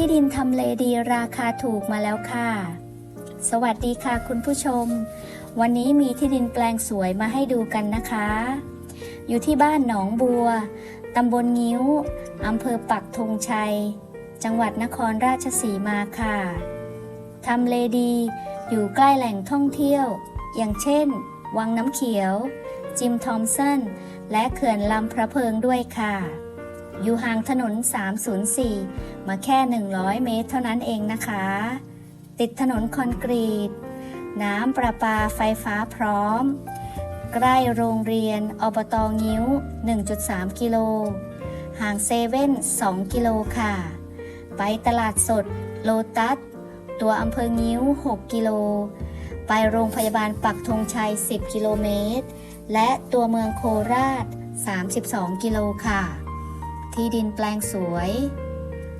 ที่ดินทำเลดีราคาถูกมาแล้วค่ะ สวัสดีค่ะคุณผู้ชม วันนี้มีที่ดินแปลงสวยมาให้ดูกันนะคะ อยู่ที่บ้านหนองบัวตำบลงิ้วอำเภอปักธงชัย จังหวัดนครราชสีมาค่ะทำเลดีอยู่ใกล้แหล่งท่องเที่ยว อย่างเช่น วังน้ำเขียว จิมทอมสันและเขื่อนลำพระเพิงด้วยค่ะ อยู่ห่างถนน 304 มาแค่ 100 เมตรเท่านั้นเองนะคะ ติดถนนคอนกรีต น้ำประปาไฟฟ้าพร้อม ใกล้โรงเรียนอบตงิ้ว 1.3 กิโล ห่างเซเว่น 2 กิโลค่ะ ไปตลาดสดโลตัส ตัวอำเภองิ้ว 6 กิโล ไปโรงพยาบาลปักธงชัย 10 กิโลเมตร และตัวเมืองโคราช 32 กิโลค่ะ ที่ดินแปลงสวย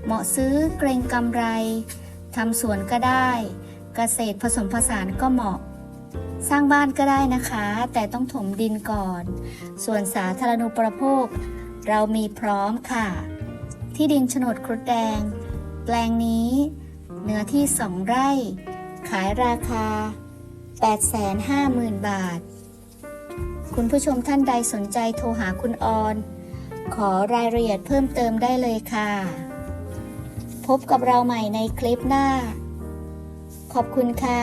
เหมาะซื้อเกรงกำไร ทำสวนก็ได้ เกษตรผสมผสานก็เหมาะ สร้างบ้านก็ได้นะคะ แต่ต้องถมดินก่อน ส่วนสาธารณูปโภค เรามีพร้อมค่ะ ที่ดินโฉนดครุฑแดง แปลงนี้เนื้อที่สองไร่ ขายราคา 850,000 บาท คุณผู้ชมท่านใดสนใจโทรหาคุณออน ขอรายละเอียดเพิ่มเติมได้เลยค่ะ พบกับเราใหม่ในคลิปหน้า ขอบคุณค่ะ